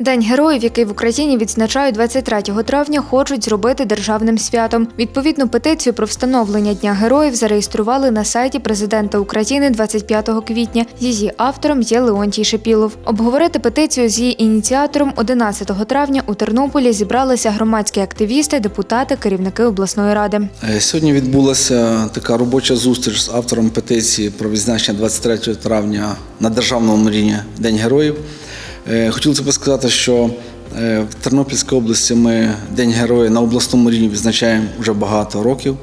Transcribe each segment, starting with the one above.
День героїв, який в Україні відзначають 23 травня, хочуть зробити державним святом. Відповідну петицію про встановлення Дня героїв зареєстрували на сайті президента України 25 квітня. Її автором є Леонтій Шепілов. Обговорити петицію з її ініціатором 11 травня у Тернополі зібралися громадські активісти, депутати, керівники обласної ради. Е, Сьогодні відбулася така робоча зустріч з автором петиції про відзначення 23 травня на державному рівні День героїв. Е, Хотілося б сказати, що е, в Тернопільській області ми День героїв на обласному рівні відзначаємо вже багато років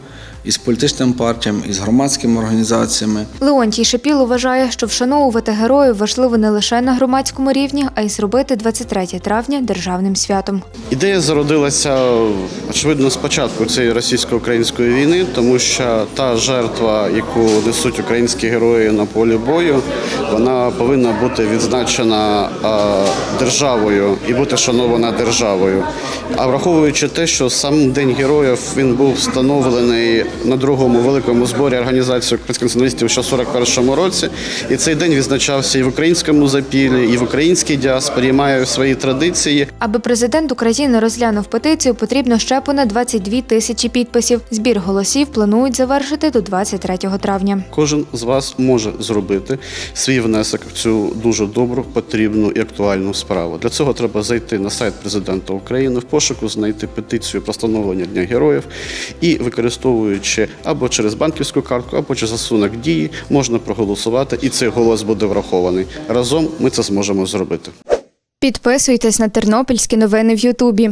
із політичними партіями, із громадськими організаціями. Леонтій Шепілов вважає, що вшановувати героїв важливо не лише на громадському рівні, а й зробити 23 травня державним святом. Ідея зародилася очевидно з початку цієї російсько-української війни, тому що та жертва, яку несуть українські герої на полі бою, вона повинна бути відзначена державою і бути шанована державою. А враховуючи те, що сам День героїв він був встановлений на другому великому зборі організації українських націоналістів ще в 41-му році, і цей день відзначався і в українському запіллі, і в українській діаспорі, має свої традиції. Аби президент України розглянув петицію, потрібно ще понад 22 тисячі підписів. Збір голосів планують завершити до 23 травня. Кожен з вас може зробити свій внесок в цю дуже добру, потрібну і актуальну справу. Для цього треба зайти на сайт президента України в пошуку, знайти петицію про встановлення Дня героїв і використовуючи або через банківську картку, або через засунок дії, можна проголосувати, і цей голос буде врахований. Разом ми це зможемо зробити. Підписуйтесь на тернопільські новини в Ютубі.